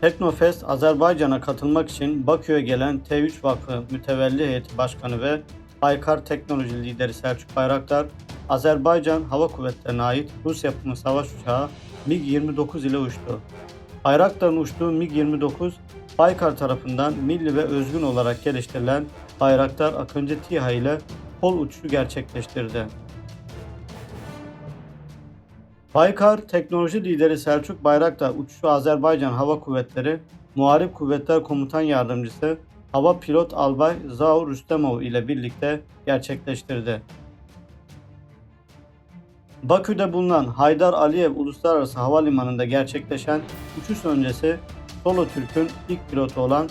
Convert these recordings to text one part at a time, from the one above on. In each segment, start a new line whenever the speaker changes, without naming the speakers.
Teknofest Azerbaycan'a katılmak için Bakü'ye gelen T3 Vakfı Mütevelli Heyeti Başkanı ve Baykar Teknoloji Lideri Selçuk Bayraktar, Azerbaycan Hava Kuvvetleri'ne ait Rus yapımı savaş uçağı MiG-29 ile uçtu. Bayraktar'ın uçtuğu MiG-29, Baykar tarafından milli ve özgün olarak geliştirilen Bayraktar Akıncı TİHA ile kol uçuşu gerçekleştirdi. Baykar Teknoloji Lideri Selçuk Bayraktar uçuşu Azerbaycan Hava Kuvvetleri Muharip Kuvvetler Komutan Yardımcısı Hava Pilot Albay Zaur Rüstemov ile birlikte gerçekleştirdi. Bakü'de bulunan Haydar Aliyev Uluslararası Havalimanı'nda gerçekleşen uçuş öncesi Solo Türk'ün ilk pilotu olan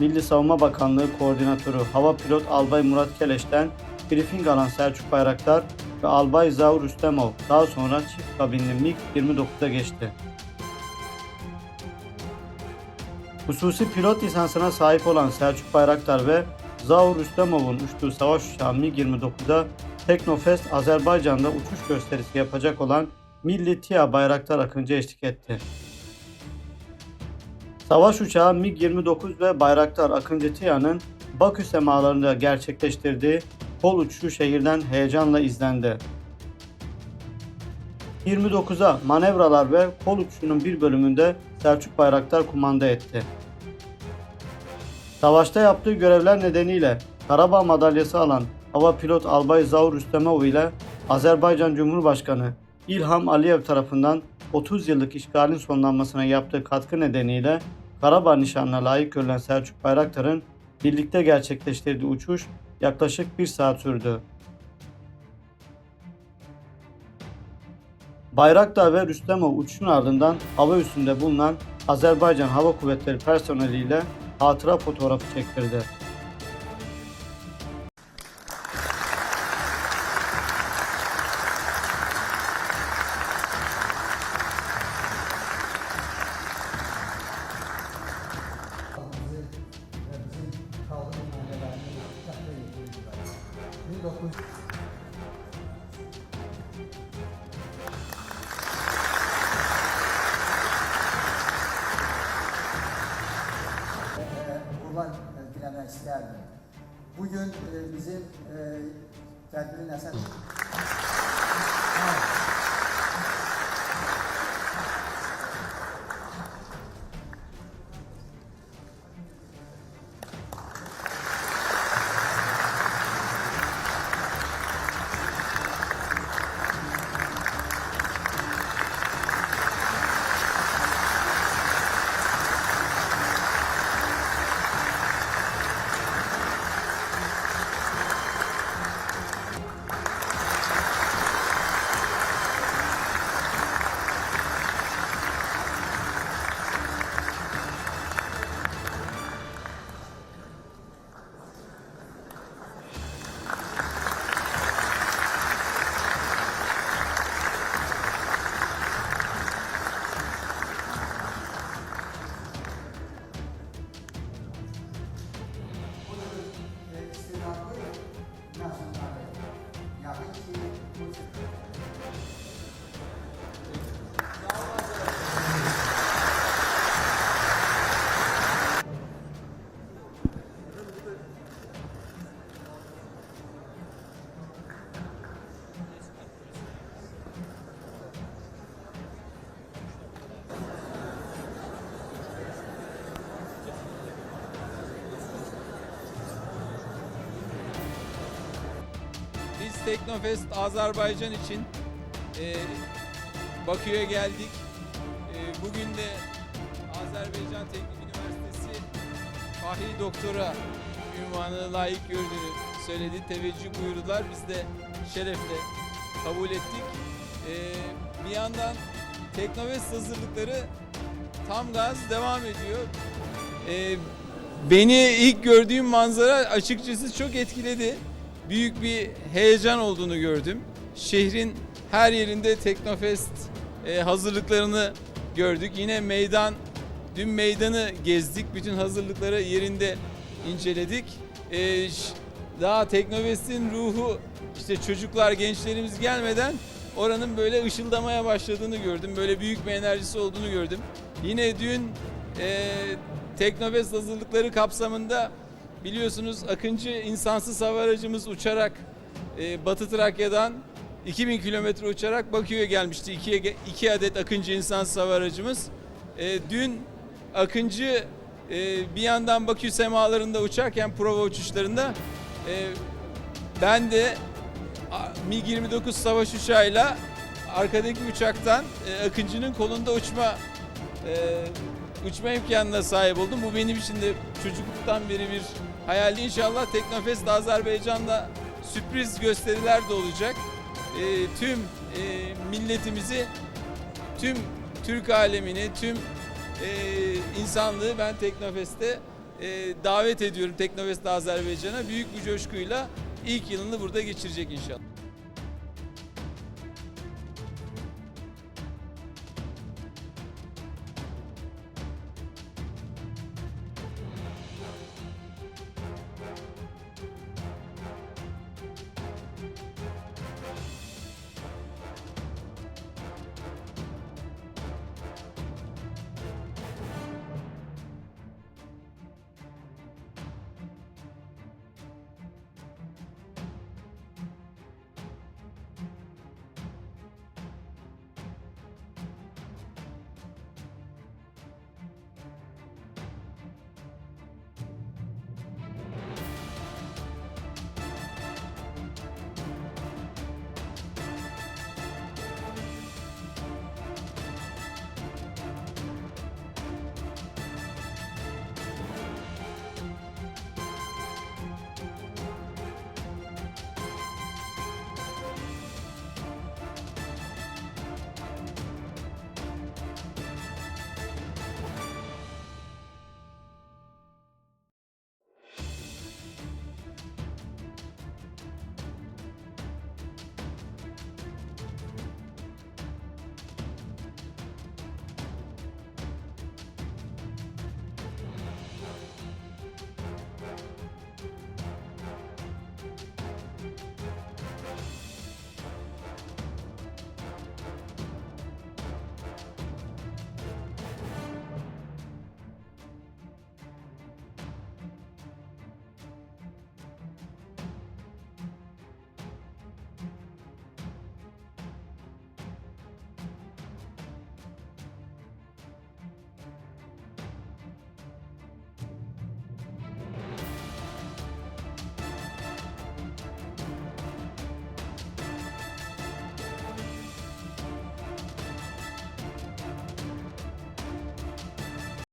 Milli Savunma Bakanlığı Koordinatörü Hava Pilot Albay Murat Keleş'ten briefing alan Selçuk Bayraktar ve Albay Zaur Rüstemov daha sonra çift kabinli MiG-29'a geçti. Hususi pilot lisansına sahip olan Selçuk Bayraktar ve Zaur Rüstemov'un uçtuğu savaş uçağı MiG-29'da Teknofest Azerbaycan'da uçuş gösterisi yapacak olan Milli TİA Bayraktar Akıncı eşlik etti. Savaş uçağı MiG-29 ve Bayraktar Akıncı TİA'nın Bakü semalarında gerçekleştirdiği kol uçuşu şehirden heyecanla izlendi. 29'a manevralar ve kol uçuşunun bir bölümünde Selçuk Bayraktar kumanda etti. Savaşta yaptığı görevler nedeniyle Karabağ madalyası alan Hava Pilot Albay Zaur Rüstemov ile Azerbaycan Cumhurbaşkanı İlham Aliyev tarafından 30 yıllık işgalin sonlanmasına yaptığı katkı nedeniyle Karabağ nişanına layık görülen Selçuk Bayraktar'ın birlikte gerçekleştirdiği uçuş yaklaşık bir saat sürdü. Bayraktar ve Rüstemov uçuşun ardından hava üstünde bulunan Azerbaycan Hava Kuvvetleri personeliyle hatıra fotoğrafı çektirdi.
1900 Eee, Qurban e, istərdim. Bugün e, bizim e, tədbirin
Teknofest Azerbaycan için e, Bakü'ye geldik. E, bugün de Azerbaycan Teknik Üniversitesi Fahri Doktora ünvanına layık gördüğünü söyledi. Teveccüh buyurdular. Biz de şerefle kabul ettik. E, bir yandan Teknofest hazırlıkları tam gaz devam ediyor. E, beni ilk gördüğüm manzara açıkçası çok etkiledi büyük bir heyecan olduğunu gördüm. Şehrin her yerinde Teknofest e, hazırlıklarını gördük. Yine meydan, dün meydanı gezdik. Bütün hazırlıkları yerinde inceledik. E, daha Teknofest'in ruhu işte çocuklar, gençlerimiz gelmeden oranın böyle ışıldamaya başladığını gördüm. Böyle büyük bir enerjisi olduğunu gördüm. Yine dün e, Teknofest hazırlıkları kapsamında biliyorsunuz Akıncı insansız hava aracımız uçarak e, Batı Trakya'dan 2000 kilometre uçarak Bakü'ye gelmişti. İki, iki adet Akıncı insansız hava aracımız. E, dün Akıncı e, bir yandan Bakü semalarında uçarken prova uçuşlarında e, ben de a- MiG-29 savaş uçağıyla arkadaki uçaktan e, Akıncı'nın kolunda uçma e, uçma imkanına sahip oldum. Bu benim için de çocukluktan beri bir hayaldi. İnşallah Teknofest Azerbaycan'da sürpriz gösteriler de olacak. E, tüm e, milletimizi, tüm Türk alemini, tüm e, insanlığı ben Teknofest'e e, davet ediyorum. Teknofest Azerbaycan'a büyük bir coşkuyla ilk yılını burada geçirecek inşallah.